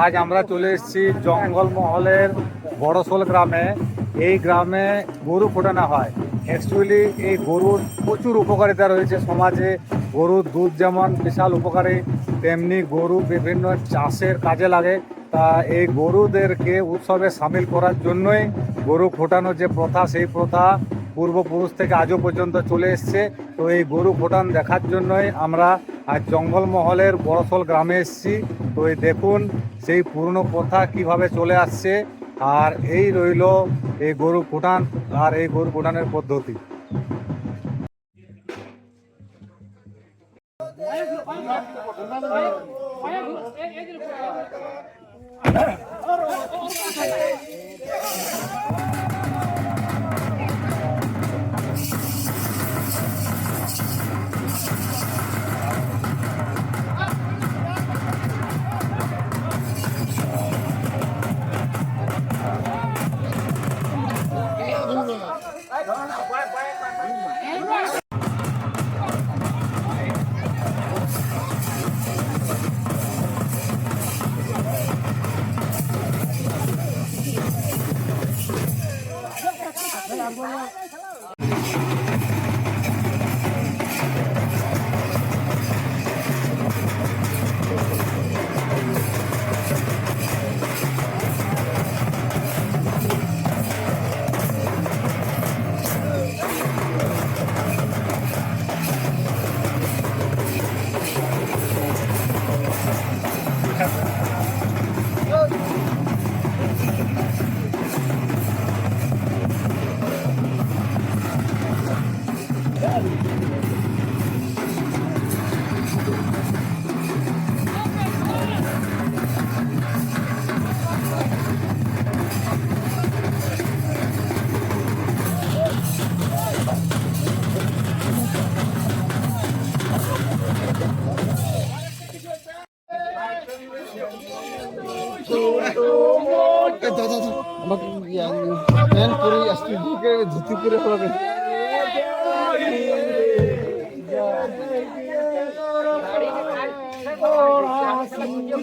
আজ আমরা চলে এসেছি জঙ্গলমহলের বড়শোল গ্রামে। এই গ্রামে গরু ফোটানো হয়। অ্যাকচুয়ালি এই গরুর প্রচুর উপকারিতা রয়েছে সমাজে। গরুর দুধ যেমন বিশাল উপকারী, তেমনি গরু বিভিন্ন চাষের কাজে লাগে। তা এই গরুদেরকে উৎসবে সামিল করার জন্যই গরু ফোটানোর যে প্রথা, সেই প্রথা পূর্বপুরুষ থেকে আজও পর্যন্ত চলে এসছে। তো এই গরু ফোটান দেখার জন্যই আমরা আজ জঙ্গলমহলের বড়শোল গ্রামে এসেছি। তো এই দেখুন, সেই পুরনো প্রথা কীভাবে চলে আসছে, আর এই রইল এই গরু ফোটান আর এই গরু ফোটানের পদ্ধতি। দাদা দাদা আমাকে প্যান্ট পরে আসতে দিকে ধুতি পরে হবে